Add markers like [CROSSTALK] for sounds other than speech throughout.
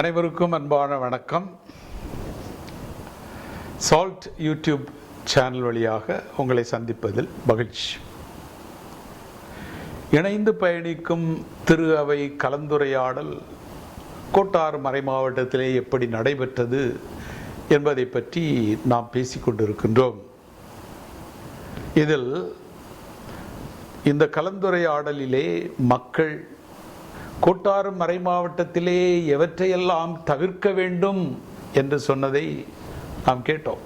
அனைவருக்கும் அன்பான வணக்கம். சால்ட் யூடியூப் சேனல் வழியாக உங்களை சந்திப்பதில் மகிழ்ச்சி. இணைந்து பயணிக்கும் திரு அவை கலந்துரையாடல் கோட்டார் மறை மாவட்டத்திலே எப்படி நடைபெற்றது என்பதை பற்றி நாம் பேசிக்கொண்டிருக்கின்றோம் இதில் இந்த கலந்துரையாடலிலே மக்கள் கோட்டாறு மறை மாவட்டத்திலே எவற்றையெல்லாம் தவிர்க்க வேண்டும் என்று சொன்னதை நாம் கேட்டோம்.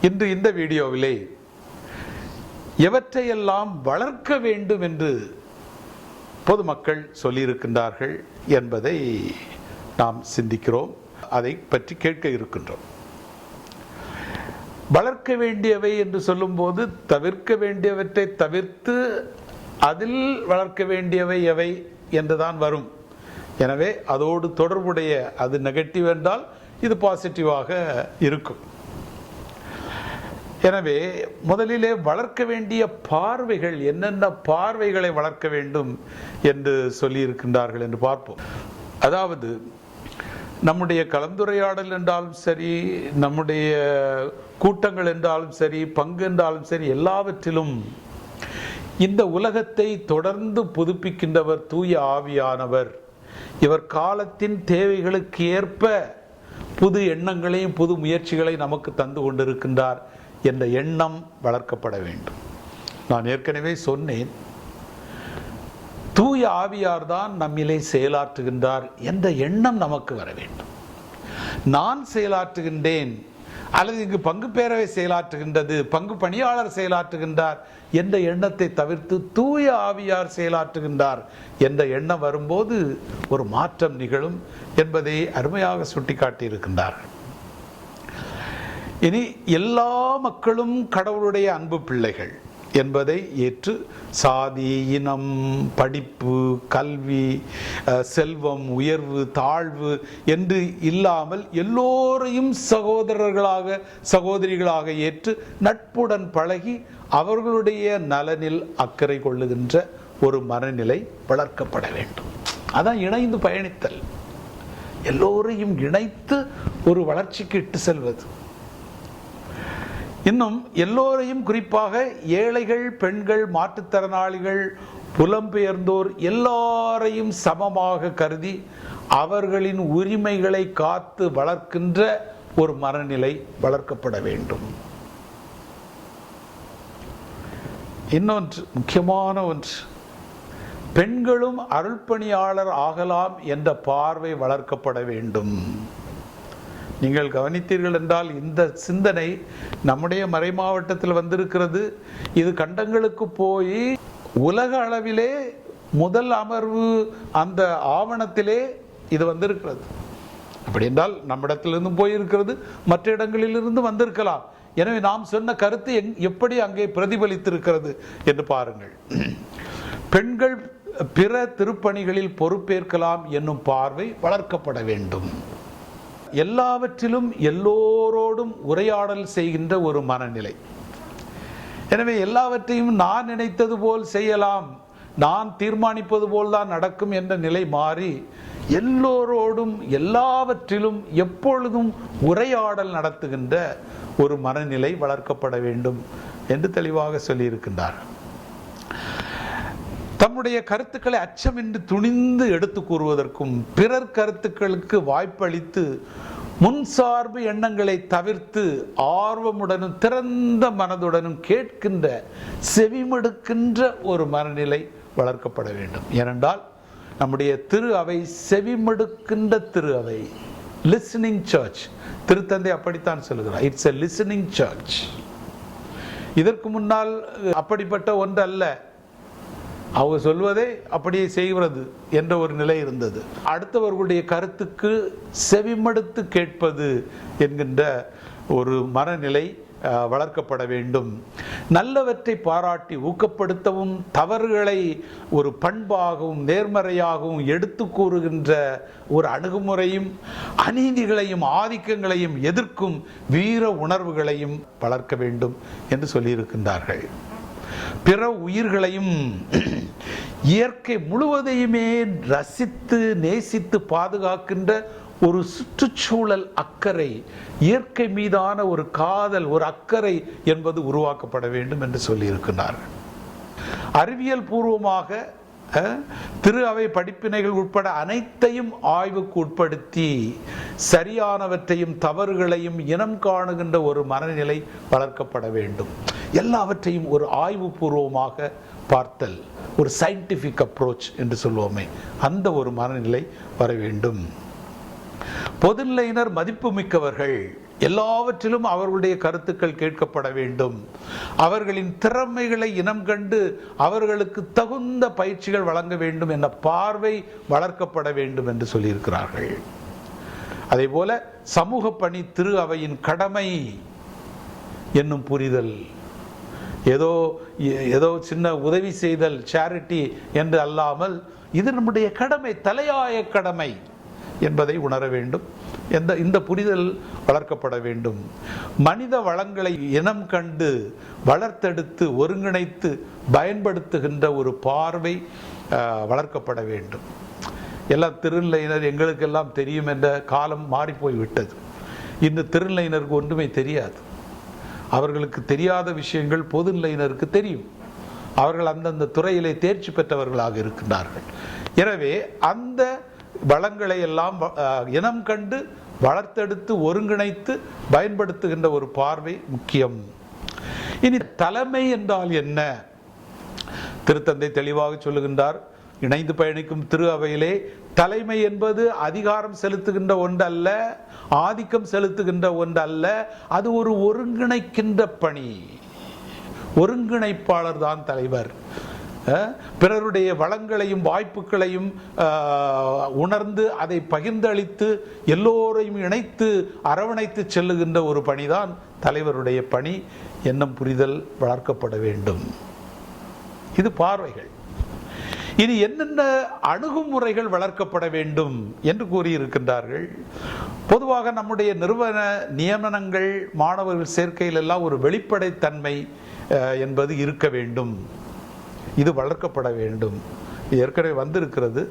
இன்று இந்த வீடியோவிலே எவற்றையெல்லாம் வளர்க்க வேண்டும் என்று பொதுமக்கள் சொல்லியிருக்கின்றார்கள் என்பதை நாம் சிந்திக்கிறோம். அதை பற்றி கேட்க இருக்கின்றோம். வளர்க்க வேண்டியவை என்று சொல்லும்போது தவிர்க்க வேண்டியவற்றை தவிர்த்து அதில் வளர்க்க வேண்டியவை எவை? என்று தான் வரும். எனவே அதோடு தொடர்புடைய அது நெகட்டிவ் என்றால் இது பாசிட்டிவாக இருக்கும். எனவே முதலிலே வளர்க்க வேண்டிய பார்வைகள் என்னென்ன பார்வைகளை வளர்க்க வேண்டும் என்று சொல்லியிருக்கின்றார்கள் என்று பார்ப்போம். அதாவது நம்முடைய கலந்துரையாடல் என்றாலும் சரி நம்முடைய கூட்டங்கள் என்றாலும் சரி பங்கு என்றாலும் சரி எல்லாவற்றிலும் இந்த உலகத்தை தொடர்ந்து புதுப்பிக்கின்றவர் தூய ஆவியானவர். இவர் காலத்தின் தேவைகளுக்கு ஏற்ப புது எண்ணங்களையும் புது முயற்சிகளை நமக்கு தந்து கொண்டிருக்கின்றார் என்ற எண்ணம் வளர்க்கப்பட வேண்டும். நான் ஏற்கனவே சொன்னேன் தூய ஆவியார் தான் நம்மிலே செயலாற்றுகின்றார் என்ற எண்ணம் நமக்கு வர வேண்டும். நான் செயலாற்றுகின்றேன் அல்லது இங்கு பங்கு பேரவை செயலாற்றுகின்றது பங்கு பணியாளர் செயலாற்றுகின்றார் என்ற எண்ணத்தை தவிர்த்து தூய ஆவியார் செயலாற்றுகின்றார் என்ற எண்ணம் வரும்போது ஒரு மாற்றம் நிகழும் என்பதை அருமையாக சுட்டிக்காட்டியிருக்கின்றார்கள் இனி எல்லா மக்களும் கடவுளுடைய அன்பு பிள்ளைகள். என்பதை ஏற்று சாதி இனம் படிப்பு கல்வி செல்வம் உயர்வு தாழ்வு என்று இல்லாமல் எல்லோரையும் சகோதரர்களாக சகோதரிகளாக ஏற்று நட்புடன் பழகி அவர்களுடைய நலனில் அக்கறை கொள்ளுகின்ற ஒரு மனநிலை வளர்க்கப்பட வேண்டும். அதான் இணைந்து பயணித்தல். எல்லோரையும் இணைத்து ஒரு வளர்ச்சிக்கு இட்டு செல்வது. இன்னும் எல்லோரையும் குறிப்பாக ஏழைகள் பெண்கள் மாற்றுத்திறனாளிகள் புலம்பெயர்ந்தோர் எல்லாரையும் சமமாக கருதி அவர்களின் உரிமைகளை காத்து வளர்க்கின்ற ஒரு மனநிலை வளர்க்கப்பட வேண்டும். இன்னொன்று முக்கியமான ஒன்று. பெண்களும் அருள்பணியாளர் ஆகலாம் என்ற பார்வை வளர்க்கப்பட வேண்டும். நீங்கள் கவனித்தீர்கள் என்றால் இந்த சிந்தனை நம்முடைய மறை மாவட்டத்தில் வந்திருக்கிறது. இது கண்டங்களுக்கு போய் உலக அளவிலே முதல் அமர்வு அந்த ஆவணத்திலே இது வந்திருக்கிறது. அப்படி என்றால் நம்மிடத்திலிருந்து போயிருக்கிறது மற்ற இடங்களிலிருந்து வந்திருக்கலாம். எனவே நாம் சொன்ன கருத்து எங் எப்படி அங்கே பிரதிபலித்திருக்கிறது என்று பாருங்கள். பெண்கள் பிற திருப்பணிகளில் பொறுப்பேற்கலாம் என்னும் பார்வை வளர்க்கப்பட வேண்டும். எல்லாவற்றிலும் எல்லோரோடும் உரையாடல் செய்கின்ற ஒரு மனநிலை. எனவே எல்லாவற்றையும் நான் நினைத்தது போல் செய்யலாம் நான் தீர்மானிப்பது போல் தான் நடக்கும் என்ற நிலை மாறி எல்லோரோடும் எல்லாவற்றிலும் எப்பொழுதும் உரையாடல் நடத்துகின்ற ஒரு மனநிலை வளர்க்கப்பட வேண்டும் என்று தெளிவாக சொல்லியிருக்கின்றார். தம்முடைய கருத்துக்களை அச்சமின்றி துணிந்து எடுத்து கூறுவதற்கும் பிறர் கருத்துக்களுக்கு வாய்ப்பளித்து முன்சார்பு எண்ணங்களை தவிர்த்து ஆர்வமுடனும் திறந்த மனதுடனும் கேட்கின்ற செவிமடுக்கின்ற ஒரு மனநிலை வளர்க்கப்பட வேண்டும். ஏனென்றால் நம்முடைய திரு அவை செவிமடுக்கின்ற திரு அவை லிசனிங் சர்ச் திருத்தந்தை அப்படித்தான் சொல்லுகிறார். இட்ஸ் எ லிசனிங் சர்ச் இதற்கு முன்னால் அப்படிப்பட்ட ஒன்று அல்ல அவங்க சொல்வதை அப்படியே செய்வது என்ற ஒரு நிலை இருந்தது. அடுத்தவர்களுடைய கருத்துக்கு செவிமடுத்து கேட்பது என்கின்ற ஒரு மனநிலை வளர்க்கப்பட வேண்டும். நல்லவற்றை பாராட்டி ஊக்கப்படுத்தவும் தவறுகளை ஒரு பண்பாகவும் நேர்மறையாகவும் எடுத்து கூறுகின்ற ஒரு அணுகுமுறையும் அநீதிகளையும் ஆதிக்கங்களையும் எதிர்க்கும் வீர உணர்வுகளையும் வளர்க்க வேண்டும் என்று சொல்லியிருக்கின்றார்கள். பிற உயிர்களையும் [CLEARS THROAT] இயற்கை முழுவதையுமே ரசித்து நேசித்து பாதுகாக்கின்ற ஒரு சுற்றுச்சூழல் அக்கறை இயற்கை மீதான ஒரு காதல் ஒரு அக்கறை என்பது உருவாக்கப்பட வேண்டும் என்று சொல்லியிருக்கிறார்கள். அறிவியல் பூர்வமாக திரு அவை படிப்பினைகள் உட்பட அனைத்தையும் ஆய்வுக்கு உட்படுத்தி சரியானவற்றையும் தவறுகளையும் இனம் காணுகின்ற ஒரு மனநிலை வளர்க்கப்பட வேண்டும். எல்லாவற்றையும் ஒரு ஆய்வு பூர்வமாக பார்த்தல் ஒரு சயின்டிஃபிக் அப்ரோச் என்று சொல்லுவோமே அந்த ஒரு மனநிலை வர வேண்டும். பொதுநிலையினர் மதிப்பு மிக்கவர்கள் எல்லாவற்றிலும் அவர்களுடைய கருத்துக்கள் கேட்கப்பட வேண்டும். அவர்களின் திறமைகளை இனம் கண்டு அவர்களுக்கு தகுந்த பயிற்சிகள் வழங்க வேண்டும் என்ற பார்வை வளர்க்கப்பட வேண்டும் என்று சொல்லியிருக்கிறார்கள். அதே போல சமூக பணி திரு அவையின் கடமை என்னும் புரிதல். ஏதோ ஏதோ சின்ன உதவி செய்தல் சேரிட்டி என்று அல்லாமல் இது நம்முடைய கடமை தலையாய கடமை என்பதை உணர வேண்டும். எந்த இந்த புரிதல் வளர்க்கப்பட வேண்டும். மனித வளங்களை இனம் கண்டு வளர்த்தெடுத்து ஒருங்கிணைத்து பயன்படுத்துகின்ற ஒரு பார்வை வளர்க்கப்பட வேண்டும். எல்லாம் திருநிலையினர் எங்களுக்கெல்லாம் தெரியும் என்ற காலம் மாறிப்போய் விட்டது இந்த திருநிலையினருக்கு ஒன்றுமே தெரியாது. அவர்களுக்கு தெரியாத விஷயங்கள் பொதுநிலையினருக்கு தெரியும். அவர்கள் அந்தந்த துறையிலே தேர்ச்சி பெற்றவர்களாக இருக்கின்றார்கள். எனவே அந்த வளங்களை எல்லாம் இனம் கண்டு வளர்த்தெடுத்து ஒருங்கிணைத்து பயன்படுத்துகின்ற ஒரு பார்வை முக்கியம். இனி தலைமை என்றால் என்ன? திருத்தந்தை தெளிவாக சொல்லுகின்றார் இணைந்து பயணிக்கும் திரு அவையிலே தலைமை என்பது அதிகாரம் செலுத்துகின்ற ஒன்றல்ல ஆதிக்கம் செலுத்துகின்ற ஒன்றல்ல அது ஒரு ஒருங்கிணைக்கின்ற பணி. ஒருங்கிணைப்பாளர் தான் தலைவர். பிறருடைய வளங்களையும் வாய்ப்புகளையும் உணர்ந்து அதை பகிர்ந்தளித்து எல்லோரையும் இணைத்து அரவணைத்து செல்லுகின்ற ஒரு பணிதான் தலைவருடைய பணி. எண்ணம் புரிதல் வளர்க்கப்பட வேண்டும். இது பார்வைகள். இனி என்னென்ன அணுகுமுறைகள் வளர்க்கப்பட வேண்டும் என்று கூறியிருக்கின்றார்கள். பொதுவாக நம்முடைய நிறுவன நியமனங்கள் மாணவர்கள் சேர்க்கையில் எல்லாம் ஒரு வெளிப்படைத்தன்மை என்பது இருக்க வேண்டும். இது வளர்க்கப்பட வேண்டும். ஏற்கனவே வந்திருக்கிறது.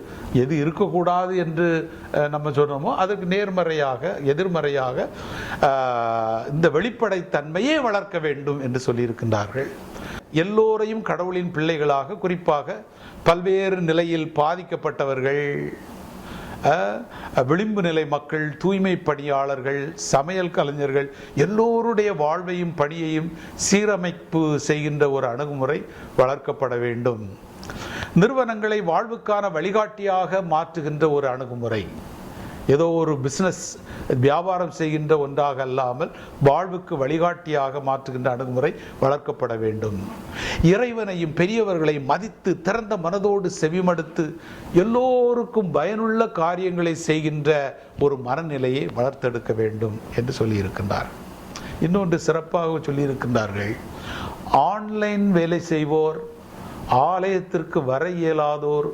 எது இருக்கக்கூடாது என்று நம்ம சொன்னோமோ அதற்கு நேர்மறையாக எதிர்மறையாக இந்த வெளிப்படைத்தன்மையே வளர்க்க வேண்டும் என்று சொல்லியிருக்கின்றார்கள். எல்லோரையும் கடவுளின் பிள்ளைகளாக குறிப்பாக பல்வேறு நிலையில் பாதிக்கப்பட்டவர்கள். விளிம்பு நிலை மக்கள் தூய்மை பணியாளர்கள் சமையல் கலைஞர்கள் எல்லோருடைய வாழ்வையும் பணியையும் சீரமைப்பு செய்கின்ற ஒரு அணுகுமுறை வளர்க்கப்பட வேண்டும். நிறுவனங்களை வாழ்வுக்கான வழிகாட்டியாக மாற்றுகின்ற ஒரு அணுகுமுறை. ஏதோ ஒரு பிஸ்னஸ் வியாபாரம் செய்கின்ற ஒன்றாக அல்லாமல் வாழ்வுக்கு வழிகாட்டியாக மாற்றுகின்ற அணுகுமுறை வளர்க்கப்பட வேண்டும். இறைவனையும் பெரியவர்களையும் மதித்து திறந்த மனதோடு செவிமடுத்து எல்லோருக்கும் பயனுள்ள காரியங்களை செய்கின்ற ஒரு மனநிலையை வளர்த்தெடுக்க வேண்டும் என்று சொல்லியிருக்கின்றார். இன்னொன்று சிறப்பாக சொல்லியிருக்கின்றார்கள். ஆன்லைன் வேலை செய்வோர் ஆலயத்திற்கு வர இயலாதோர்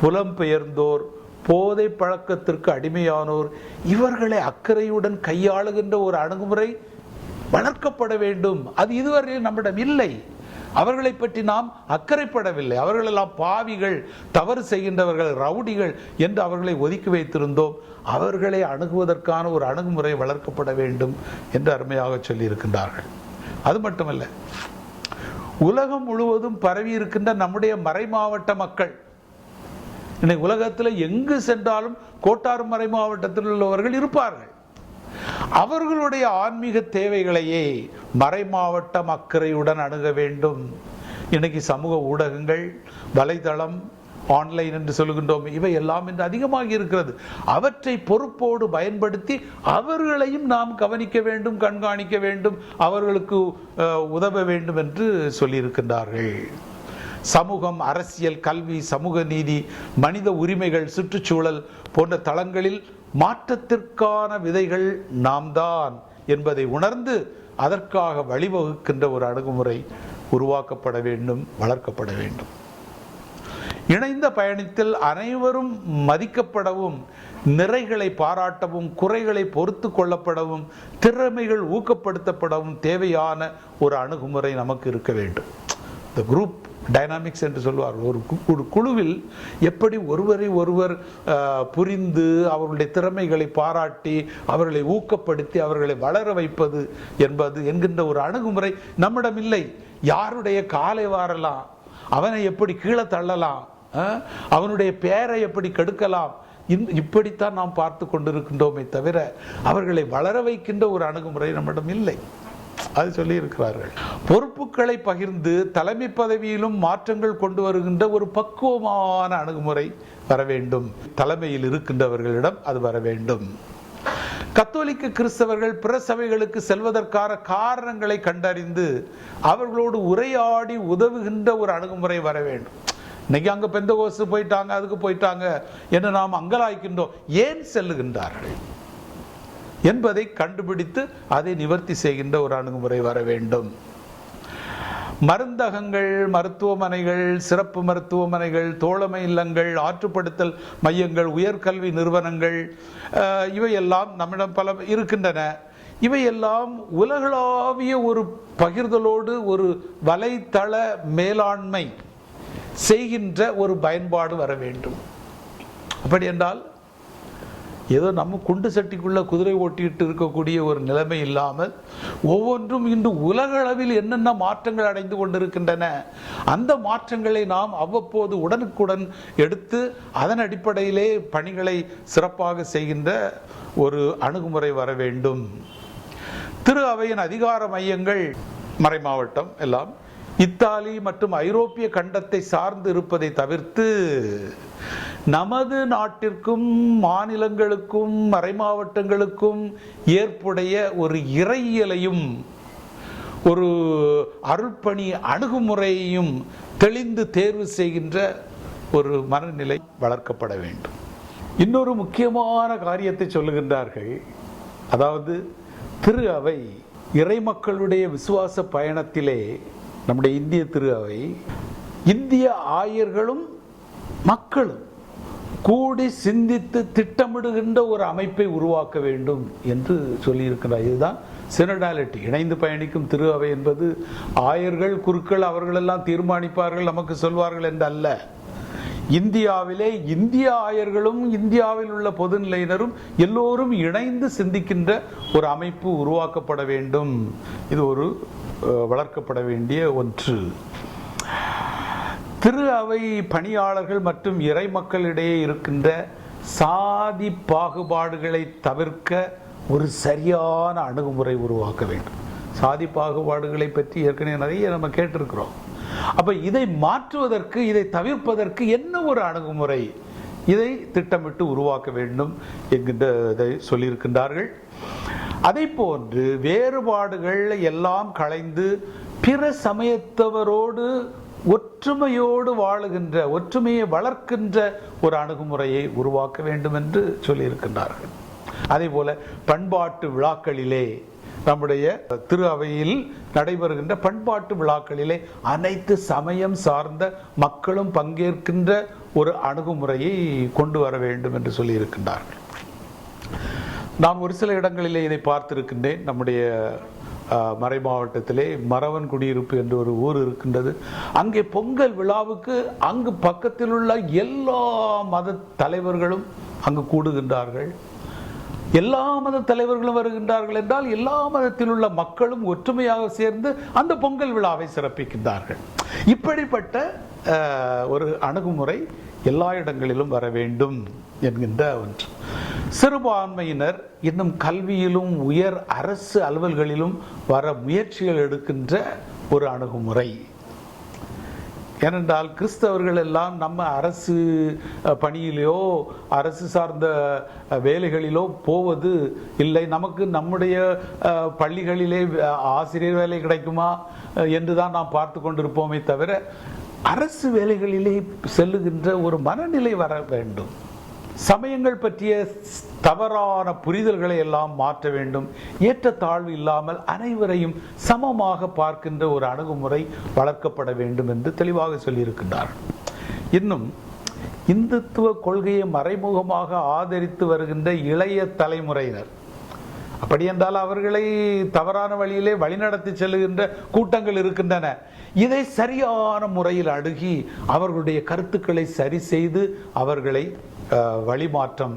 புலம்பெயர்ந்தோர் போதை பழக்கத்திற்கு அடிமையானோர் இவர்களை அக்கறையுடன் கையாளுகின்ற ஒரு அணுகுமுறை வளர்க்கப்பட வேண்டும். அது இதுவரை நம்மிடம் இல்லை. அவர்களை பற்றி நாம் அக்கறைப்படவில்லை. அவர்களெல்லாம் பாவிகள் தவறு செய்கின்றவர்கள் ரவுடிகள் என்று அவர்களை ஒதுக்கி வைத்திருந்தோம். அவர்களை அணுகுவதற்கான ஒரு அணுகுமுறை வளர்க்கப்பட வேண்டும் என்று அருமையாக சொல்லியிருக்கின்றார்கள். அது மட்டுமல்ல உலகம் முழுவதும் பரவி இருக்கின்ற நம்முடைய மறைமாவட்ட மக்கள் இன்னைக்கு உலகத்தில் எங்கு சென்றாலும் கோட்டார் மறை மாவட்டத்தில் உள்ளவர்கள் இருப்பார்கள். அவர்களுடைய ஆன்மீக தேவைகளையே மறைமாவட்டம் அக்கறையுடன் அணுக வேண்டும். இன்னைக்கு சமூக ஊடகங்கள் வலைதளம் ஆன்லைன் என்று சொல்லுகின்றோம் இவை எல்லாம் இன்று அதிகமாகி இருக்கிறது. அவற்றை பொறுப்போடு பயன்படுத்தி அவர்களையும் நாம் கவனிக்க வேண்டும் கண்காணிக்க வேண்டும் அவர்களுக்கு உதவ வேண்டும் என்று சொல்லியிருக்கின்றார்கள். சமூகம் அரசியல் கல்வி சமூக நீதி மனித உரிமைகள் சுற்றுச்சூழல் போன்ற தளங்களில் மாற்றத்திற்கான விதைகள் நாம் தான் என்பதை உணர்ந்து அதற்காக வழிவகுக்கின்ற ஒரு அணுகுமுறை உருவாக்கப்பட வேண்டும் வளர்க்கப்பட வேண்டும். இணைந்த பயணத்தில் அனைவரும் மதிக்கப்படவும் நிறைகளை பாராட்டவும் குறைகளை பொறுத்து கொள்ளப்படவும் திறமைகள் ஊக்கப்படுத்தப்படவும் தேவையான ஒரு அணுகுமுறை நமக்கு இருக்க வேண்டும். த குரூப் டைனாமிக்ஸ் என்று சொல்வார் ஒரு கு- ஒரு குழுவில் எப்படி ஒருவரை ஒருவர் புரிந்து அவர்களுடைய திறமைகளை பாராட்டி அவர்களை ஊக்கப்படுத்தி அவர்களை வளர வைப்பது என்பது என்கின்ற ஒரு அணுகுமுறை நம்மிடம் இல்லை. யாருடைய காலை வாரலாம்? அவனை எப்படி கீழே தள்ளலாம்? அவனுடைய பெயரை எப்படி கெடுக்கலாம்? இப்படித்தான் நாம் பார்த்து கொண்டிருக்கின்றோமே தவிர அவர்களை வளர வைக்கின்ற ஒரு அணுகுமுறை நம்மிடம் இல்லை. அது சொல்லி இருக்கிறார்கள் பொறுப்புகளை பகிர்ந்து தலைமை பதவியிலும் மாற்றங்கள் கொண்டு வருகின்ற ஒரு பக்குவமான அணுகுமுறை வர வேண்டும். தலைமையில் இருக்கின்றவர்களிடம் அது வர வேண்டும். கத்தோலிக்க கிறிஸ்தவர்கள் பிற சபைகளுக்கு செல்வதற்கான காரணங்களை கண்டறிந்து அவர்களோடு உரையாடி உதவுகின்ற ஒரு அணுகுமுறை வர வேண்டும். இன்னைக்கு அங்கே பெந்த போயிட்டாங்க அதுக்கு போயிட்டாங்க என்று நாம் அங்கலாய்க்கின்றோம். ஏன் செல்லுகின்றார்கள்? என்பதை கண்டுபிடித்து அதை நிவர்த்தி செய்கின்ற ஒரு அணுகுமுறை வர வேண்டும். மருந்தகங்கள் மருத்துவமனைகள் சிறப்பு மருத்துவமனைகள் தோழமை இல்லங்கள் ஆற்றுப்படுத்தல் மையங்கள் உயர்கல்வி நிறுவனங்கள் இவையெல்லாம் நம்மிடம் பல இருக்கின்றன. இவையெல்லாம் உலகளாவிய ஒரு பகிர்தலோடு ஒரு வலைத்தள மேலாண்மை செய்கின்ற ஒரு பயன்பாடு வர வேண்டும். அப்படி என்றால் ஏதோ நம்ம குண்டு சட்டிக்குள்ளே குதிரை ஓட்டிட்டு இருக்கக்கூடிய ஒரு நிலைமை இல்லாமல் ஒவ்வொன்றும் இன்று உலக அளவில் என்னென்ன மாற்றங்கள் அடைந்து கொண்டிருக்கின்றன அந்த மாற்றங்களை நாம் அவ்வப்போது உடனுக்குடன் எடுத்து அதன் அடிப்படையிலே பணிகளை சிறப்பாக செய்கின்ற ஒரு அணுகுமுறை வர வேண்டும். திரு அவையின் அதிகார மையங்கள் மறைமாவட்டம் எல்லாம் இத்தாலி மற்றும் ஐரோப்பிய கண்டத்தை சார்ந்து இருப்பதை தவிர்த்து நமது நாட்டிற்கும் மாநிலங்களுக்கும் மறைமாவட்டங்களுக்கும் ஏற்புடைய ஒரு இறையியலையும் ஒரு அருட்பணி அணுகுமுறையையும் தெளிந்து தேர்வு செய்கின்ற ஒரு மனநிலை வளர்க்கப்பட வேண்டும். இன்னொரு முக்கியமான காரியத்தை சொல்லுகின்றார்கள். அதாவது திரு அவை இறைமக்களுடைய விசுவாச பயணத்திலே நம்முடைய இந்திய திரு அவை இந்திய ஆயர்களும் மக்களும் கூடி சிந்தித்து திட்டமிடுகின்ற ஒரு அமைப்பை உருவாக்க வேண்டும் என்று சொல்லியிருக்கிறார். இதுதான் சினடாலிட்டி இணைந்து பயணிக்கும் திரு அவை என்பது ஆயர்கள் குருக்கள் அவர்களெல்லாம் தீர்மானிப்பார்கள் நமக்கு சொல்வார்கள் என்று அல்ல இந்தியாவிலே இந்திய ஆயர்களும் இந்தியாவில் உள்ள பொதுநிலையினரும் எல்லோரும் இணைந்து சிந்திக்கின்ற ஒரு அமைப்பு உருவாக்கப்பட வேண்டும். இது ஒரு வளர்க்கப்பட வேண்டிய ஒன்று. திரு அவை பணியாளர்கள் மற்றும் இறை மக்களிடையே இருக்கின்ற சாதி பாகுபாடுகளை தவிர்க்க ஒரு சரியான அணுகுமுறை உருவாக்க வேண்டும். சாதி பாகுபாடுகளை பற்றி ஏற்கனவே நிறைய நம்ம கேட்டிருக்கிறோம். அப்போ இதை மாற்றுவதற்கு இதை தவிர்ப்பதற்கு என்ன ஒரு அணுகுமுறை? இதை திட்டமிட்டு உருவாக்க வேண்டும் என்கின்ற இதை சொல்லியிருக்கின்றார்கள். அதை போன்று வேறுபாடுகள் எல்லாம் களைந்து பிற சமயத்தவரோடு ஒற்றுமையோடு வாழுகின்ற ஒற்றுமையை வளர்க்கின்ற ஒரு அணுகுமுறையை உருவாக்க வேண்டும் என்று சொல்லியிருக்கின்றார்கள். அதே போல பண்பாட்டு விழாக்களிலே நம்முடைய திரு அவையில் நடைபெறுகின்ற பண்பாட்டு விழாக்களிலே அனைத்து சமயம் சார்ந்த மக்களும் பங்கேற்கின்ற ஒரு அணுகுமுறையை கொண்டு வர வேண்டும் என்று சொல்லியிருக்கின்றார்கள். நான் ஒரு சில இடங்களிலே இதை பார்த்திருக்கின்றேன். நம்முடைய மறை மாவட்டத்திலே மரவன் குடியிருப்பு என்று ஒரு ஊர் இருக்கின்றது. அங்கே பொங்கல் விழாவுக்கு அங்கு பக்கத்தில் உள்ள எல்லா மத தலைவர்களும் அங்கு கூடுகின்றார்கள். எல்லா மத தலைவர்களும் வருகின்றார்கள் என்றால் எல்லா மதத்தில் உள்ள மக்களும் ஒற்றுமையாக சேர்ந்து அந்த பொங்கல் விழாவை சிறப்பிக்கின்றார்கள். இப்படிப்பட்ட ஒரு அணுகுமுறை எல்லா இடங்களிலும் வர வேண்டும் என்கின்ற ஒன்று. சிறுபான்மையினர் இன்னும் கல்வியிலும் உயர் அரசு அலுவல்களிலும் வர முயற்சிகள் எடுக்கின்ற ஒரு அணுகுமுறை. ஏனென்றால் கிறிஸ்தவர்கள் எல்லாம் நம்ம அரசு பணியிலையோ அரசு சார்ந்த வேலைகளிலோ போவது இல்லை. நமக்கு நம்முடைய பள்ளிகளிலே ஆசிரியர் வேலை கிடைக்குமா என்று தான் நாம் பார்த்து கொண்டிருப்போமே தவிர அரசு வேலைகளிலே செல்லுகின்ற ஒரு மனநிலை வர வேண்டும். சமயங்கள் பற்றிய தவறான புரிதல்களை எல்லாம் மாற்ற வேண்டும். ஏற்றத்தாழ்வு இல்லாமல் அனைவரையும் சமமாக பார்க்கின்ற ஒரு அணுகுமுறை வளர்க்கப்பட வேண்டும் என்று தெளிவாக சொல்லியிருக்கின்றார். இன்னும் இந்துத்துவ கொள்கையை மறைமுகமாக ஆதரித்து வருகின்ற இளைய தலைமுறையினர் அப்படி என்றால் அவர்களை தவறான வழியிலே வழிநடத்தி செல்லுகின்ற கூட்டங்கள் இருக்கின்றன. இதை சரியான முறையில் அணுகி அவர்களுடைய கருத்துக்களை சரி செய்து அவர்களை வழிமாற்றம்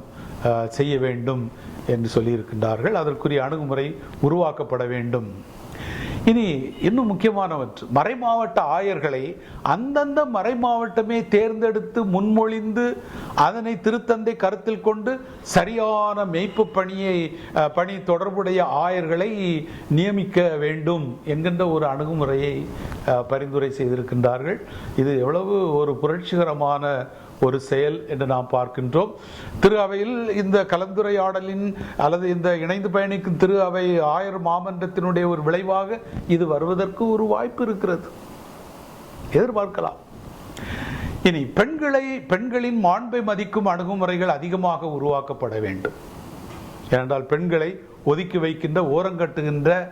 செய்ய வேண்டும் என்று சொல்லியிருக்கின்றார்கள். அதற்குரிய அணுகுமுறை உருவாக்கப்பட வேண்டும். இனி இன்னும் முக்கியமானவற்று மறைமாவட்ட ஆயர்களை அந்தந்த மறைமாவட்டமே தேர்ந்தெடுத்து முன்மொழிந்து அதனை திருத்தந்தை கருத்தில் கொண்டு சரியான மெய்ப்பு பணியை பணி தொடர்புடைய ஆயர்களை நியமிக்க வேண்டும் என்கின்ற ஒரு அணுகுமுறையை பரிந்துரை செய்திருக்கின்றார்கள். இது எவ்வளவு ஒரு புரட்சிகரமான ஒரு செயல் என்று நாம் பார்க்கின்றோம். திரு அவையில் இந்த கலந்துரையாடலின் அல்லது இந்த இணைந்து பயணிக்கும் திரு அவை ஆயர் மாமன்றத்தினுடைய ஒரு விளைவாக இது வருவதற்கு ஒரு வாய்ப்பு இருக்கிறது. எதிர்பார்க்கலாம். இனி பெண்களை பெண்களின் மாண்பை மதிக்கும் அணுகுமுறைகள் அதிகமாக உருவாக்கப்பட வேண்டும். ஏனென்றால் பெண்களை ஒதுக்கி வைக்கின்ற ஓரங்கட்டுகின்ற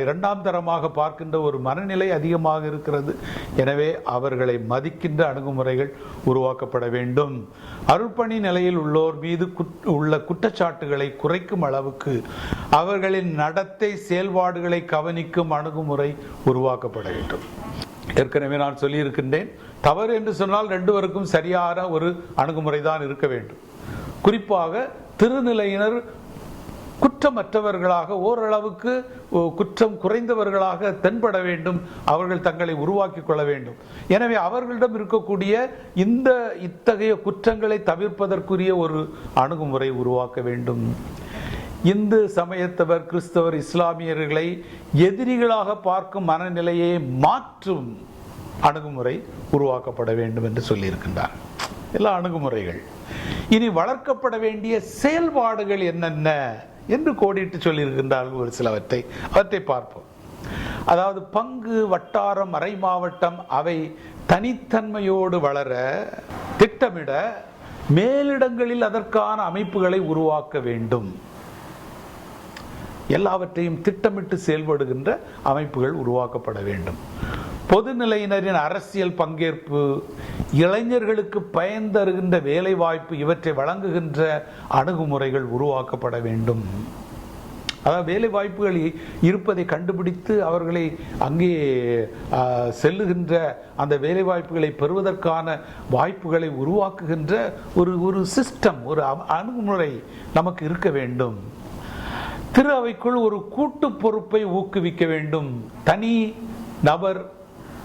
இரண்டாம் தரமாக பார்க்கின்ற ஒரு மனநிலை அதிகமாக இருக்கிறது. எனவே அவர்களை மதிக்கின்ற அணுகுமுறைகள் உருவாக்கப்பட வேண்டும். அருள்பணி நிலையில் உள்ளோர் மீது குட்- உள்ள குற்றச்சாட்டுகளை குறைக்கும் அளவுக்கு அவர்களின் நடத்தை செயல்பாடுகளை கவனிக்கும் அணுகுமுறை உருவாக்கப்பட வேண்டும். ஏற்கனவே நான் சொல்லியிருக்கின்றேன் தவறு என்று சொன்னால் ரெண்டுவருக்கும் சரியான ஒரு அணுகுமுறை தான் இருக்க வேண்டும். குறிப்பாக திருநிலையினர் குற்றமற்றவர்களாக ஓரளவுக்கு குற்றம் குறைந்தவர்களாக தென்பட வேண்டும் அவர்கள் தங்களை உருவாக்கிக் கொள்ள வேண்டும். எனவே அவர்களிடம் இருக்கக்கூடிய இந்த இத்தகைய குற்றங்களை தவிர்ப்பதற்குரிய ஒரு அணுகுமுறை உருவாக்க வேண்டும். இந்து சமயத்தவர் கிறிஸ்தவர் இஸ்லாமியர்களை எதிரிகளாக பார்க்கும் மனநிலையை மாற்றும் அணுகுமுறை உருவாக்கப்பட வேண்டும் என்று சொல்லியிருக்கின்றார். எல்லா அணுகுமுறைகள். இனி வளர்க்கப்பட வேண்டிய செயல்பாடுகள் என்னென்ன? என்று கோடிட்டு சொல்லியிருக்கின்றார்கள் ஒரு சிலவற்றை. அவற்றை பார்ப்போம். அதாவது பங்கு வட்டாரம் அரை மாவட்டம் அவை தனித்தன்மையோடு வளர திட்டமிட மேலிடங்களில் அதற்கான அமைப்புகளை உருவாக்க வேண்டும். எல்லாவற்றையும் திட்டமிட்டு செயல்படுகின்ற அமைப்புகள் உருவாக்கப்பட வேண்டும். பொதுநிலையினரின் அரசியல் பங்கேற்பு இளைஞர்களுக்கு பயன் தருகின்ற வேலைவாய்ப்பு இவற்றை வழங்குகின்ற அணுகுமுறைகள் உருவாக்கப்பட வேண்டும். அதாவது வேலை வாய்ப்புகள் இருப்பதை கண்டுபிடித்து அவர்களை அங்கே செல்லுகின்ற அந்த வேலை வாய்ப்புகளை பெறுவதற்கான வாய்ப்புகளை உருவாக்குகின்ற ஒரு ஒரு சிஸ்டம் ஒரு அணுகுமுறை நமக்கு இருக்க வேண்டும். திரு அவைக்குள் ஒரு கூட்டு பொறுப்பை ஊக்குவிக்க வேண்டும். தனி நபர்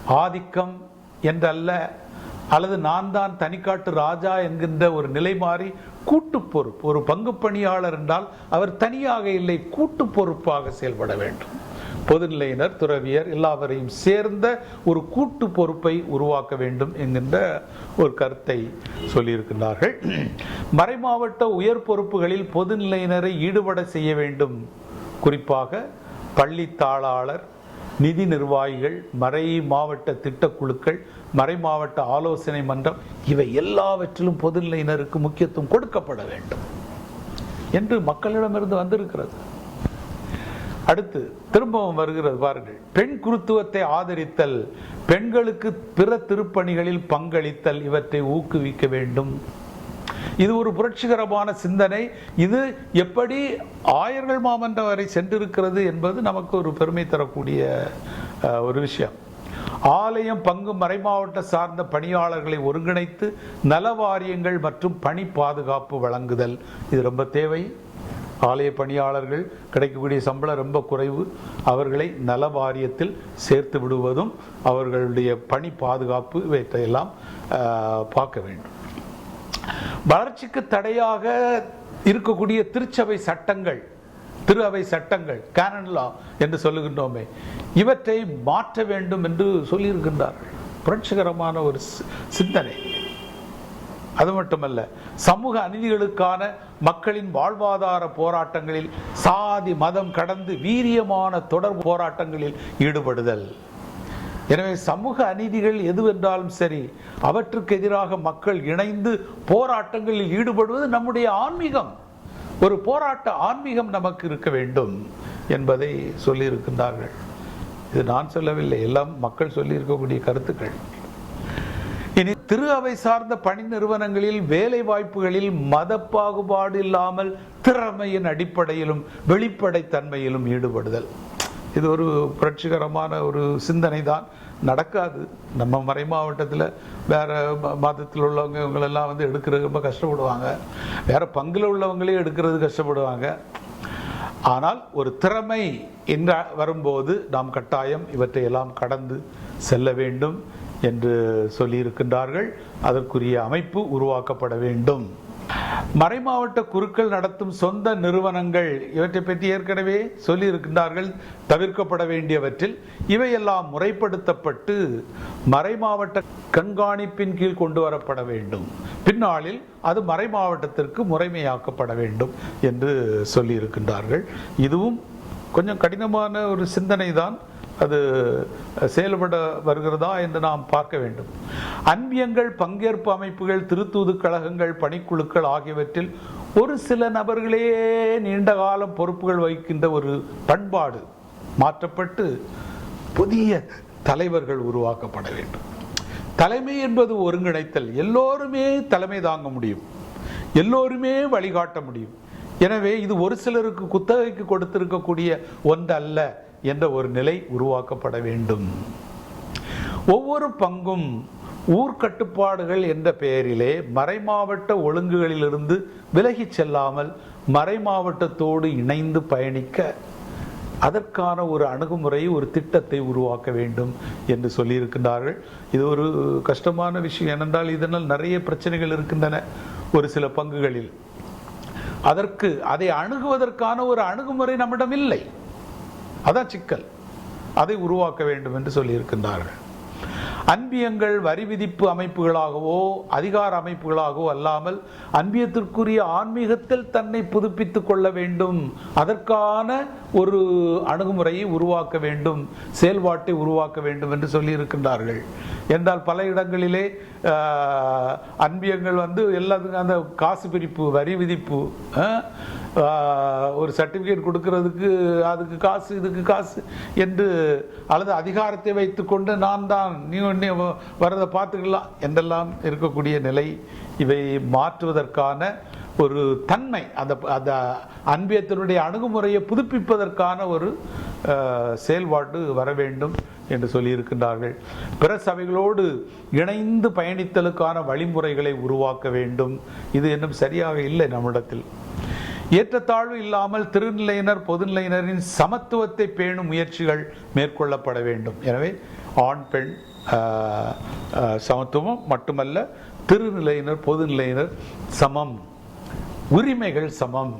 ஆதிக்கம் என்றல்ல அல்லது நான் தான் தனிக்காட்டு ராஜா என்கின்ற ஒரு நிலை மாறி கூட்டு பொறுப்பு. ஒரு பங்கு பணியாளர் என்றால் அவர் தனியாக இல்லை கூட்டு பொறுப்பாக செயல்பட வேண்டும். பொதுநிலையினர் துறவியர் எல்லாவரையும் சேர்ந்த ஒரு கூட்டு பொறுப்பை உருவாக்க வேண்டும் என்கின்ற ஒரு கருத்தை சொல்லியிருக்கின்றார்கள். மறைமாவட்ட உயர் பொறுப்புகளில் பொதுநிலையினரை ஈடுபட செய்ய வேண்டும். குறிப்பாக பள்ளி தாளாளர் நிதி நிர்வாகிகள் மறை மாவட்ட திட்டக்குழுக்கள் மறை மாவட்ட ஆலோசனை மன்றம் இவை எல்லாவற்றிலும் பொதுநிலையினருக்கு முக்கியத்துவம் கொடுக்கப்பட வேண்டும் என்று மக்களிடமிருந்து வந்திருக்கிறது. அடுத்து திரும்பவும் வருகிறது பாருங்கள். பெண் குருத்துவத்தை ஆதரித்தல் பெண்களுக்கு பிற திருப்பணிகளில் பங்களித்தல் இவற்றை ஊக்குவிக்க வேண்டும். இது ஒரு புரட்சிகரமான சிந்தனை. இது எப்படி ஆயர்கள் மாமன்றம் வரை சென்றிருக்கிறது என்பது நமக்கு ஒரு பெருமை தரக்கூடிய ஒரு விஷயம். ஆலயம் பங்கு மறைமாவட்ட சார்ந்த பணியாளர்களை ஒருங்கிணைத்து நல வாரியங்கள் மற்றும் பணி பாதுகாப்பு வழங்குதல். இது ரொம்ப தேவை. ஆலய பணியாளர்கள் கிடைக்கக்கூடிய சம்பளம் ரொம்ப குறைவு. அவர்களை நல வாரியத்தில் சேர்த்து விடுவதும் அவர்களுடைய பணி பாதுகாப்பு இவற்றையெல்லாம் அஹ், பார்க்க வேண்டும். வளர்ச்சிக்கு தடையாக இருக்கக்கூடிய திருச்சபை சட்டங்கள் திரு அவை சட்டங்கள் கேனன் லா என்று சொல்லுகின்றோமே இவற்றை மாற்ற வேண்டும் என்று சொல்லியிருக்கின்றார்கள். புரட்சிகரமான ஒரு சி- சிந்தனை. அது மட்டுமல்ல சமூக அநீதிகளுக்கான மக்களின் வாழ்வாதார போராட்டங்களில் சாதி மதம் கடந்து வீரியமான தொடர் போராட்டங்களில் ஈடுபடுதல். எனவே சமூக அநீதிகள் எதுவென்றாலும் சரி அவற்றுக்கு எதிராக மக்கள் இணைந்து போராட்டங்களில் ஈடுபடுவது நம்முடைய ஆன்மீகம். ஒரு போராட்ட ஆன்மீகம் நமக்கு இருக்க வேண்டும் என்பதை சொல்லியிருக்கின்றார்கள். இது நான் சொல்லவில்லை எல்லாம் மக்கள் சொல்லியிருக்கக்கூடிய கருத்துக்கள். இனி திரு அவை சார்ந்த பணி நிறுவனங்களில் வேலை வாய்ப்புகளில் மத பாகுபாடு இல்லாமல் திறமையின் அடிப்படையிலும் வெளிப்படைத்தன்மையிலும் ஈடுபடுதல். இது ஒரு புரட்சிகரமான ஒரு சிந்தனை தான் நடக்காது. நம்ம மறை மாவட்டத்தில் வேறு மாதத்தில் மதத்தில் உள்ளவங்க இவங்களெல்லாம் வந்து எடுக்கிறது ரொம்ப கஷ்டப்படுவாங்க. வேறு பங்கில் உள்ளவங்களே எடுக்கிறது கஷ்டப்படுவாங்க. ஆனால் ஒரு திறமை என்ற வரும்போது நாம் கட்டாயம் இவற்றை எல்லாம் கடந்து செல்ல வேண்டும் என்று சொல்லியிருக்கின்றார்கள். அதற்குரிய அமைப்பு உருவாக்கப்பட வேண்டும். மறைமாவட்ட குருக்கள் நடத்தும் சொந்த நிறுவனங்கள் இவற்றை பற்றி ஏற்கனவே சொல்லியிருக்கின்றார்கள் தவிர்க்கப்பட வேண்டியவற்றில். இவையெல்லாம் முறைப்படுத்தப்பட்டு மறைமாவட்ட கண்காணிப்பின் கீழ் கொண்டு வரப்பட வேண்டும். பின்னாளில் அது மறைமாவட்டத்திற்கு முறைமையாக்கப்பட வேண்டும் என்று சொல்லியிருக்கின்றார்கள். இதுவும் கொஞ்சம் கடினமான ஒரு சிந்தனை தான் அது செயல்பட வருகிறதா என்று நாம் பார்க்க வேண்டும். அன்பியங்கள் பங்கேற்பு அமைப்புகள் திருத்தூது கழகங்கள் பணிக்குழுக்கள் ஆகியவற்றில் ஒரு சில நபர்களே நீண்ட காலம் பொறுப்புகள் வகிக்கின்ற ஒரு பண்பாடு மாற்றப்பட்டு புதிய தலைவர்கள் உருவாக்கப்பட வேண்டும். தலைமை என்பது ஒருங்கிணைத்தல். எல்லோருமே தலைமை தாங்க முடியும். எல்லோருமே வழிகாட்ட முடியும். எனவே இது ஒரு சிலருக்கு குத்தகைக்கு கொடுத்திருக்கக்கூடிய ஒன்றல்ல. என்ற ஒரு நிலை உருவாக்கப்பட வேண்டும். ஒவ்வொரு பங்கும் ஊர்க்கட்டுப்பாடுகள் என்ற பெயரிலே மறைமாவட்ட ஒழுங்குகளிலிருந்து விலகிச் செல்லாமல் மறைமாவட்டத்தோடு இணைந்து பயணிக்க அதற்கான ஒரு அணுகுமுறை ஒரு திட்டத்தை உருவாக்க வேண்டும் என்று சொல்லியிருக்கின்றார்கள். இது ஒரு கஷ்டமான விஷயம். ஏனென்றால் இதனால் நிறைய பிரச்சனைகள் இருக்கின்றன ஒரு சில பங்குகளில். அதற்கு அதை அணுகுவதற்கான ஒரு அணுகுமுறை நம்மிடம் இல்லை. அதான் சிக்கல். அதை உருவாக்க வேண்டும் என்று சொல்லியிருக்கின்றார்கள். அன்பியங்கள் வரி விதிப்பு அமைப்புகளாகவோ அதிகார அமைப்புகளாகவோ அல்லாமல் அன்பியத்திற்குரிய ஆன்மீகத்தில் தன்னை புதுப்பித்துக் கொள்ள வேண்டும். அதற்கான ஒரு அணுகுமுறையை உருவாக்க வேண்டும். செயல்பாட்டை உருவாக்க வேண்டும் என்று சொல்லியிருக்கின்றார்கள். என்றால் பல இடங்களிலே அன்பியங்கள் வந்து எல்லாத்துக்கும் அந்த காசு பிரிப்பு வரி விதிப்பு ஒரு சர்டிஃபிகேட் கொடுக்கறதுக்கு அதுக்கு காசு இதுக்கு காசு என்று அல்லது அதிகாரத்தை வைத்துக்கொண்டு நான் தான் நீ ஒன்றே வரதை பார்த்துக்கலாம் என்றெல்லாம் இருக்கக்கூடிய நிலை இவை மாற்றுவதற்கான ஒரு தன்மை அந்த அந்த அன்பியத்தினுடைய அணுகுமுறையை புதுப்பிப்பதற்கான ஒரு செயல்பாடு வர வேண்டும் என்று சொல்லியிருக்கின்றார்கள். பிற சபைகளோடு இணைந்து பயணித்தலுக்கான வழிமுறைகளை உருவாக்க வேண்டும். இது இன்னும் சரியாக இல்லை நம்மிடத்தில். ஏற்றத்தாழ்வு இல்லாமல் திருநிலையினர் பொதுநிலையினரின் சமத்துவத்தை பேணும் முயற்சிகள் மேற்கொள்ளப்பட வேண்டும். எனவே ஆண் பெண் சமத்துவம் மட்டுமல்ல திருநிலையினர் பொதுநிலையினர் சமம். உரிமைகள் சமம்.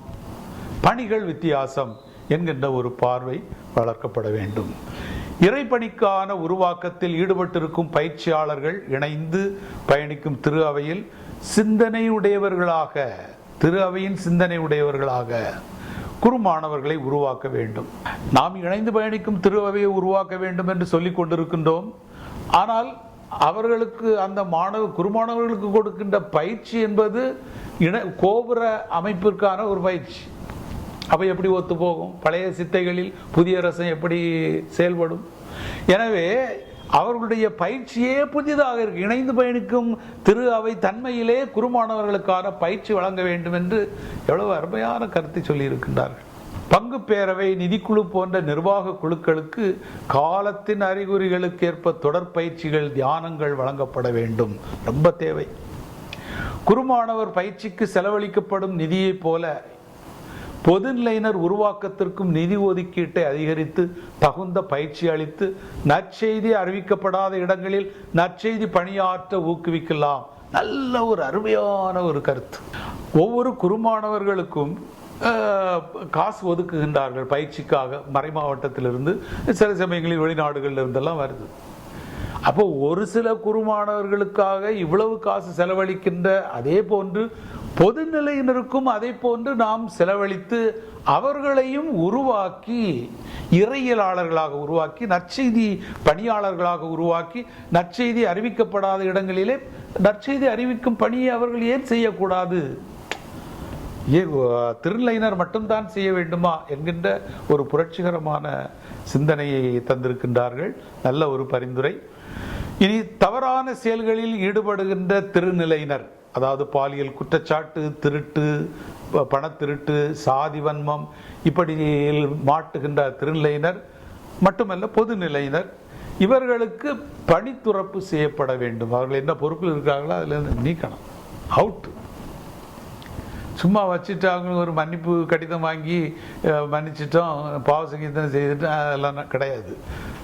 பணிகள் வித்தியாசம் என்கின்ற ஒரு பார்வை வளர்க்கப்பட வேண்டும். இறைப்பணிக்கான உருவாக்கத்தில் ஈடுபட்டிருக்கும் பயிற்சியாளர்கள் இணைந்து பயணிக்கும் திரு அவையில் சிந்தனையுடையவர்களாக திரு அவையின் சிந்தனை உடையவர்களாக குறுமாணவர்களை உருவாக்க வேண்டும். நாம் இணைந்து பயணிக்கும் திரு அவையை உருவாக்க வேண்டும் என்று சொல்லிக் கொண்டிருக்கின்றோம். ஆனால் அவர்களுக்கு அந்த மாணவ குறுமாணவர்களுக்கு கொடுக்கின்ற பயிற்சி என்பது இன கோபுர அமைப்பிற்கான ஒரு பயிற்சி. அவை எப்படி ஒத்து போகும் பழைய சித்தைகளில் புதிய ரசம் எப்படி செயல்படும்? எனவே அவர்களுடைய பயிற்சியே புதிதாக இருக்கு. இணைந்து பயணிக்கும் திரு அவை தன்மையிலே குருமானவர்களுக்கான பயிற்சி வழங்க வேண்டும் என்று எவ்வளவு அருமையான கருத்தை சொல்லியிருக்கின்றார்கள். பங்கு பேரவை நிதிக்குழு போன்ற நிர்வாக குழுக்களுக்கு காலத்தின் அறிகுறிகளுக்கு ஏற்ப தொடர் பயிற்சிகள் தியானங்கள் வழங்கப்பட வேண்டும். ரொம்ப தேவை. குருமானவர் பயிற்சிக்கு செலவழிக்கப்படும் நிதியைப் போல பொதுநிலையினர் உருவாக்கத்திற்கும் நிதி ஒதுக்கீட்டை அதிகரித்து தகுந்த பயிற்சி அளித்து நற்செய்தி அறிவிக்கப்படாத இடங்களில் நற்செய்தி பணியாற்ற ஊக்குவிக்கலாம். நல்ல ஒரு அருமையான ஒரு கருத்து. ஒவ்வொரு குருமானவர்களுக்கும் காசு ஒதுக்குகின்றார்கள் பயிற்சிக்காக. மறை மாவட்டத்திலிருந்து சில சமயங்களில் வெளிநாடுகளில் இருந்தெல்லாம் வருது. அப்போ ஒரு சில குருமானவர்களுக்காக இவ்வளவு காசு செலவழிக்கின்ற அதே போன்று பொதுநிலையினருக்கும் அதை போன்று நாம் செலவழித்து அவர்களையும் உருவாக்கி இறையியலாளர்களாக உருவாக்கி நற்செய்தி பணியாளர்களாக உருவாக்கி நற்செய்தி அறிவிக்கப்படாத இடங்களிலே நற்செய்தி அறிவிக்கும் பணியை அவர்கள் ஏன் செய்யக்கூடாது? ஏ திருநிலையினர் மட்டும்தான் செய்ய வேண்டுமா என்கின்ற ஒரு புரட்சிகரமான சிந்தனையை தந்திருக்கின்றார்கள். நல்ல ஒரு பரிந்துரை. இனி தவறான செயல்களில் ஈடுபடுகின்ற திருநிலையினர். அதாவது பாலியல் குற்றச்சாட்டு திருட்டு பணத்திருட்டு சாதி வன்மம் இப்படி மாட்டுகின்ற திருநிலையினர் மட்டுமல்ல பொதுநிலையினர் இவர்களுக்கு பணித்துறப்பு செய்யப்பட வேண்டும். அவர்கள் என்ன பொறுப்பில் இருக்காங்களோ அதில் நீக்கணும். அவுட் சும்மா வச்சுட்டு அவங்க ஒரு மன்னிப்பு கடிதம் வாங்கி மன்னிச்சிட்டோம் பாவ சங்கீதம் செய்துட்டு அதெல்லாம் கிடையாது.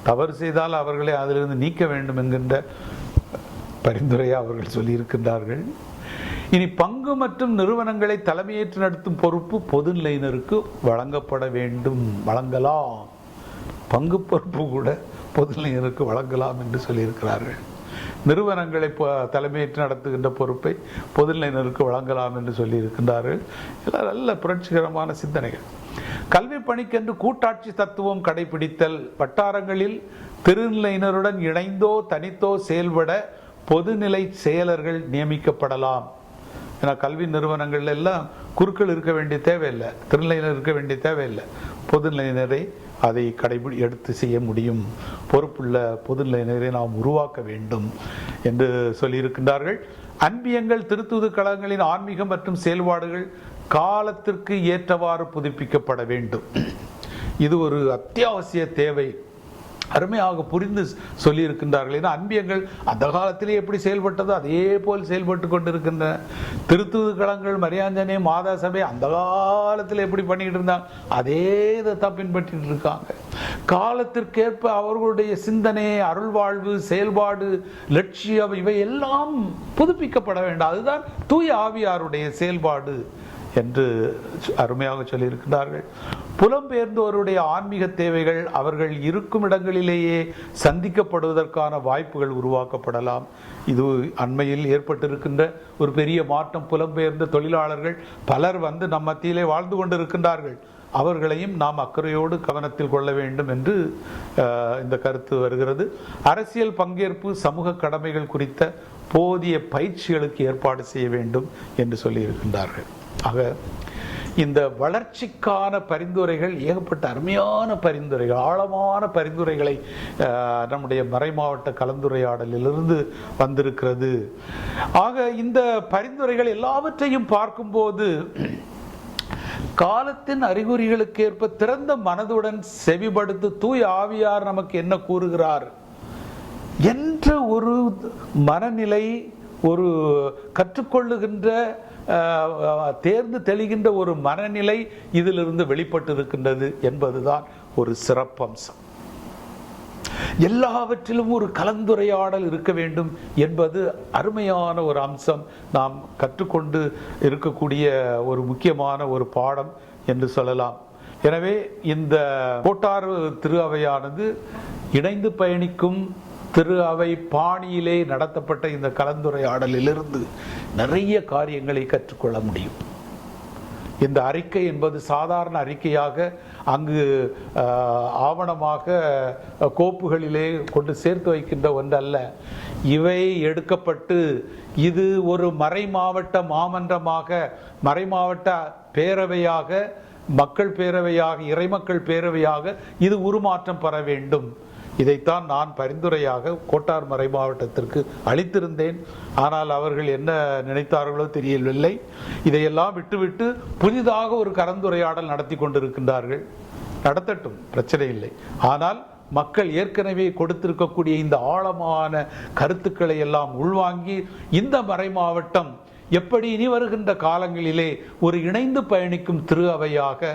தவறு செய்தால் அவர்களை அதிலிருந்து நீக்க வேண்டும் என்கின்ற பரிந்துரையை அவர்கள் சொல்லியிருக்கின்றார்கள். இனி பங்கு மற்றும் நிறுவனங்களை தலைமையேற்று நடத்தும் பொறுப்பு பொதுநிலையினருக்கு வழங்கப்பட வேண்டும். வழங்கலாம். பங்கு பொறுப்பு கூட பொதுநிலையினருக்கு வழங்கலாம் என்று சொல்லியிருக்கிறார்கள். நிறுவனங்களை தலைமையேற்று நடத்துகின்ற பொறுப்பை பொதுநிலையினருக்கு வழங்கலாம் என்று சொல்லியிருக்கின்றார்கள். எல்லாம் நல்ல புரட்சிகரமான சிந்தனைகள். கல்வி பணிக்கென்று கூட்டாட்சி தத்துவம் கடைபிடித்தல் வட்டாரங்களில் திருநிலையினருடன் இணைந்தோ தனித்தோ செயல்பட பொதுநிலை செயலர்கள் நியமிக்கப்படலாம். ஏன்னா கல்வி நிறுவனங்கள்ல எல்லாம் குருக்கள் இருக்க வேண்டிய தேவையில்லை. திருநிலையினர் இருக்க வேண்டிய தேவையில்லை. பொதுநிலையினரை அதை கடைபிடி எடுத்து செய்ய முடியும். பொறுப்புள்ள பொதுநிலையினரை நாம் உருவாக்க வேண்டும் என்று சொல்லியிருக்கின்றார்கள். அன்பியங்கள் திருத்தூது கழகங்களின் ஆன்மீகம் மற்றும் செயல்பாடுகள் காலத்திற்கு ஏற்றவாறு புதுப்பிக்கப்பட வேண்டும். இது ஒரு அத்தியாவசிய தேவை. அருமையாக புரிந்து சொல்லியிருக்கின்றார்கள் ஏன்னா அன்பியங்கள். அந்த காலத்திலே எப்படி செயல்பட்டதோ அதே போல் செயல்பட்டு கொண்டிருக்கின்றன திருத்தூது களங்கள் மரியாஞ்சனே மாதா சபை அந்த காலத்தில் எப்படி பண்ணிக்கிட்டு இருந்தாங்க? அதே இதை தான் பின்பற்றிட்டு இருக்காங்க. காலத்திற்கேற்ப அவர்களுடைய சிந்தனை அருள்வாழ்வு செயல்பாடு லட்சியம் இவை எல்லாம் புதுப்பிக்கப்பட வேண்டும். அதுதான் தூய ஆவியாருடைய செயல்பாடு. என்று அருமையாக சொல்லியிருக்கிறார்கள் புலம்பெயர்ந்தோருடைய ஆன்மீக தேவைகள் அவர்கள் இருக்கும் இடங்களிலேயே சந்திக்கப்படுவதற்கான வாய்ப்புகள் உருவாக்கப்படலாம். இது அண்மையில் ஏற்பட்டிருக்கின்ற ஒரு பெரிய மாற்றம். புலம்பெயர்ந்த தொழிலாளர்கள் பலர் வந்து நம் மத்தியிலே வாழ்ந்து கொண்டிருக்கின்றார்கள். அவர்களையும் நாம் அக்கறையோடு கவனத்தில் கொள்ள வேண்டும் என்று இந்த கருத்து வருகிறது. அரசியல் பங்கேற்பு சமூக கடமைகள் குறித்த போதிய பயிற்சிகளுக்கு ஏற்பாடு செய்ய வேண்டும் என்று சொல்லியிருக்கின்றார்கள். ஆக இந்த வளர்ச்சிக்கான பரிந்துரைகள் ஏகப்பட்ட அருமையான பரிந்துரைகள் ஆழமான பரிந்துரைகளை நம்முடைய மறைமாவட்ட கலந்துரையாடலிலிருந்து வந்திருக்கிறது. ஆக இந்த பரிந்துரைகள் எல்லாவற்றையும் பார்க்கும்போது காலத்தின் அறிகுறிகளுக்கேற்ப திறந்த மனதுடன் செவிபடுத்து தூய் ஆவியார் நமக்கு என்ன கூறுகிறார்? என்ற ஒரு மனநிலை ஒரு கற்றுக்கொள்ளுகின்ற தேர்ந்து தெளிகின்ற ஒரு மனநிலை இதிலிருந்து வெளிப்பட்டிருக்கின்றது என்பதுதான் ஒரு சிறப்பம்சம். எல்லாவற்றிலும் ஒரு கலந்துரையாடல் இருக்க வேண்டும் என்பது அருமையான ஒரு அம்சம். நாம் கற்றுக்கொண்டு இருக்கக்கூடிய ஒரு முக்கியமான ஒரு பாடம் என்று சொல்லலாம். எனவே இந்த கோட்டார் திரு அவையானது இணைந்து பயணிக்கும் திரு அவை பாணியிலே நடத்தப்பட்ட இந்த கலந்துரையாடலிலிருந்து நிறைய காரியங்களை கற்றுக்கொள்ள முடியும். இந்த அறிக்கை என்பது சாதாரண அறிக்கையாக அங்கு ஆவணமாக கோப்புகளிலே கொண்டு சேர்த்து வைக்கின்ற ஒன்றல்ல. இவை எடுக்கப்பட்டு இது ஒரு மறை மாவட்ட மாமன்றமாக மறை மாவட்ட பேரவையாக மக்கள் பேரவையாக இறைமக்கள் பேரவையாக இது உருமாற்றம் பெற வேண்டும். இதைத்தான் நான் பரிந்துரையாக கோட்டார் மறை மாவட்டத்திற்கு அளித்திருந்தேன். ஆனால் அவர்கள் என்ன நினைத்தார்களோ தெரியவில்லை. இதையெல்லாம் விட்டுவிட்டு புதிதாக ஒரு கலந்துரையாடல் நடத்தி கொண்டிருக்கின்றார்கள். நடத்தட்டும் பிரச்சனை இல்லை. ஆனால் மக்கள் ஏற்கனவே கொடுத்திருக்கக்கூடிய இந்த ஆழமான கருத்துக்களை எல்லாம் உள்வாங்கி இந்த மறை மாவட்டம் எப்படி இனி வருகின்ற காலங்களிலே ஒரு இணைந்து பயணிக்கும் திரு அவையாக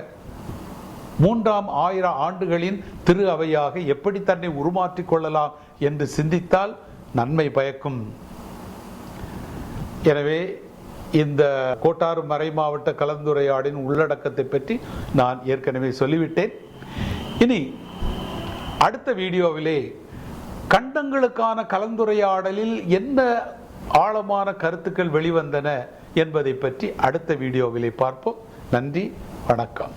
மூன்றாம் ஆயிரம் ஆண்டுகளின் திரு அவையாக எப்படி தன்னை உருமாற்றிக் கொள்ளலாம் என்று சிந்தித்தால் நன்மை பயக்கும். எனவே இந்த கோட்டாறு மறை மாவட்ட கலந்துரையாடின் உள்ளடக்கத்தை பற்றி நான் ஏற்கனவே சொல்லிவிட்டேன். இனி அடுத்த வீடியோவிலே கண்டங்களுக்கான கலந்துரையாடலில் என்ன ஆழமான கருத்துக்கள் வெளிவந்தன என்பதை பற்றி அடுத்த வீடியோவிலே பார்ப்போம். நன்றி வணக்கம்.